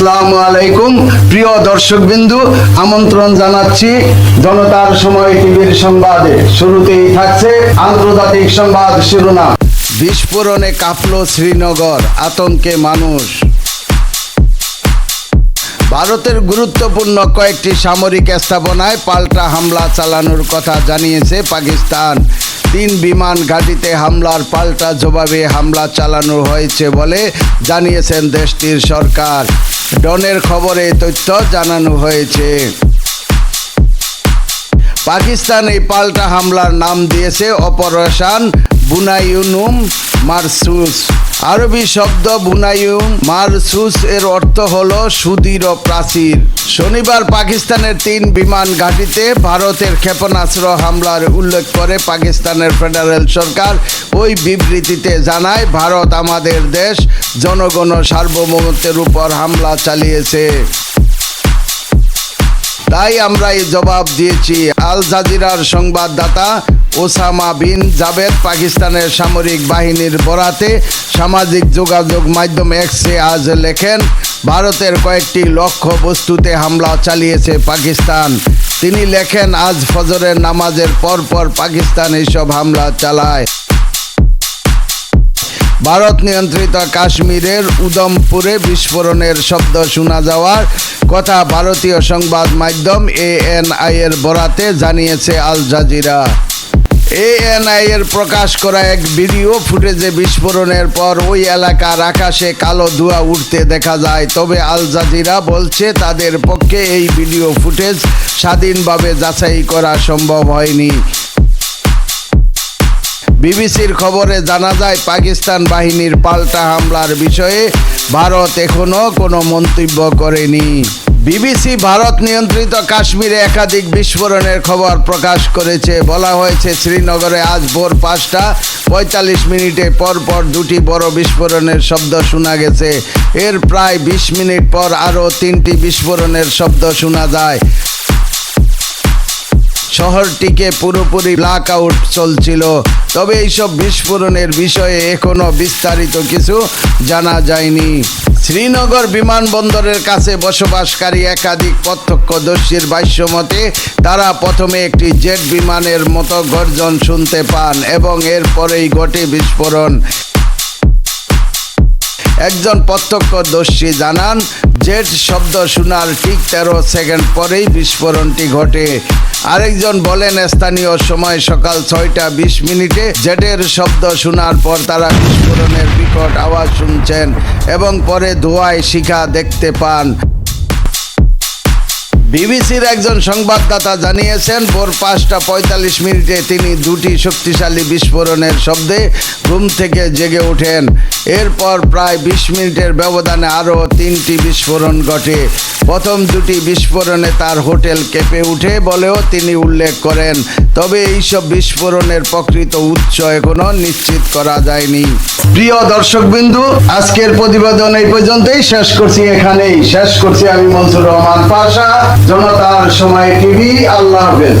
আসসালামু আলাইকুম। প্রিয় দর্শকবিন্দু, আমন্ত্রণ জানাচ্ছি জনতার সময় টিভির সংবাদে। শুরুতেই থাকছে আন্তর্জাতিক সংবাদ শিরোনাম। বিস্ফোরণে কাঁপল শ্রীনগর, আতঙ্কে মানুষ। ভারতের গুরুত্বপূর্ণ কয়েকটি সামরিক স্থাপনায় পাল্টা হামলা চালানোর কথা জানিয়েছে পাকিস্তান। তিন বিমান ঘাঁটিতে হামলার পাল্টা জবাবে হামলা চালানো হয়েছে বলে জানিয়েছেন দেশটির সরকার। ডনের খবরে তথ্য জানানো হয়েছে। পাকিস্তান এই পাল্টা হামলার নাম দিয়েছে অপারেশন বুনাইউনুম মারসুস। আরবি শব্দ বুনাইউম মারসুস এর অর্থ হলো সুদৃঢ় প্রাচীর। শনিবার পাকিস্তানের তিন বিমান ঘাঁটিতে ভারতের ক্ষেপণাস্ত্র হামলার উল্লেখ করে পাকিস্তানের ফেডারেল সরকার ওই বিবৃতিতে জানায়, ভারত আমাদের দেশ জনগণ সার্বভৌমত্বের উপর হামলা চালিয়েছে। তাই আমরা এই জবাব দিয়েছি, আল জাজিরার সংবাদদাতা ওসামা বিন জাবেদ পাকিস্তানের সামরিক বাহিনীর বরাতে সামাজিক যোগাযোগ মাধ্যম এক্সে আজ লেখেন, ভারতের কয়েকটি লক্ষ্য বস্তুতে হামলা চালিয়েছে পাকিস্তান। তিনি লেখেন, আজ ফজরের নামাজের পরপর পাকিস্তান এইসব হামলা চালায়। ভারত নিয়ন্ত্রিত কাশ্মীরের উদমপুরে বিস্ফোরণের শব্দ শোনা যাওয়ার কথা ভারতীয় সংবাদ মাধ্যম এএনআই এর বরাতে জানিয়েছে আল জাজিরা। এএনআই এর প্রকাশ করা এক ভিডিও ফুটেজে বিস্ফোরণের পর ওই এলাকার আকাশে কালো ধোঁয়া উঠতে দেখা যায়। তবে আল জাজিরা বলছে, তাদের পক্ষে এই ভিডিও ফুটেজ স্বাধীনভাবে যাচাই করা সম্ভব হয়নি। বিবিসির খবরে জানা যায়, পাকিস্তান বাহিনীর পাল্টা হামলার বিষয়ে ভারত এখনও কোনো মন্তব্য করেনি। বিবিসি ভারত নিয়ন্ত্রিত কাশ্মীরে একাধিক বিস্ফোরণের খবর প্রকাশ করেছে। বলা হয়েছে, শ্রীনগরে আজ ভোর পাঁচটা পঁয়তাল্লিশ মিনিটে পরপর দুটি বড় বিস্ফোরণের শব্দ শোনা গেছে। এর প্রায় বিশ মিনিট পর আরও তিনটি বিস্ফোরণের শব্দ শোনা যায়। শহরটিকে পুরোপুরি ব্ল্যাক আউট চলছিল। তবে এইসব বিস্ফোরণের বিষয়ে এখনও বিস্তারিত কিছু জানা যায়নি। শ্রীনগর বিমানবন্দরের কাছে বসবাসকারী একাধিক প্রত্যক্ষদর্শীর ভাষ্য তারা প্রথমে একটি জেট বিমানের মতো গর্জন শুনতে পান এবং এরপরেই ঘটে বিস্ফোরণ। একজন প্রত্যক্ষদর্শী জানান, জেট শব্দ শোনার ঠিক তেরো সেকেন্ড পরেই বিস্ফোরণটি ঘটে। আরেকজন বলেন, স্থানীয় সময় সকাল ছয়টা বিশ মিনিটে জেটের শব্দ শোনার পর তারা বিস্ফোরণের বিকট আওয়াজ শুনছেন এবং পরে ধোয়ায় শিখা দেখতে পান। বিবিসির একজন সংবাদদাতা জানিয়েছেন, ভোর পাঁচটা পঁয়তাল্লিশ মিনিটে তিনি দুটি শক্তিশালী বিস্ফোরণের শব্দে ঘুম থেকে জেগে ওঠেন। এরপর প্রায় বিশ মিনিটের ব্যবধানে আরও তিনটি বিস্ফোরণ ঘটে। প্রথম দুটি বিস্ফোরণে তার হোটেল কেঁপে উঠে বলেও তিনি উল্লেখ করেন। তবে এইসব বিস্ফোরণের প্রকৃত উৎস এখনও নিশ্চিত করা যায়নি। প্রিয় দর্শকবিন্দু, আজকের প্রতিবেদন এই পর্যন্তই। শেষ করছি এখানেই। শেষ করছি আমি মনসুর রহমান পাশা। জনতার সময় টিভি আল্লাহ হাফেজ।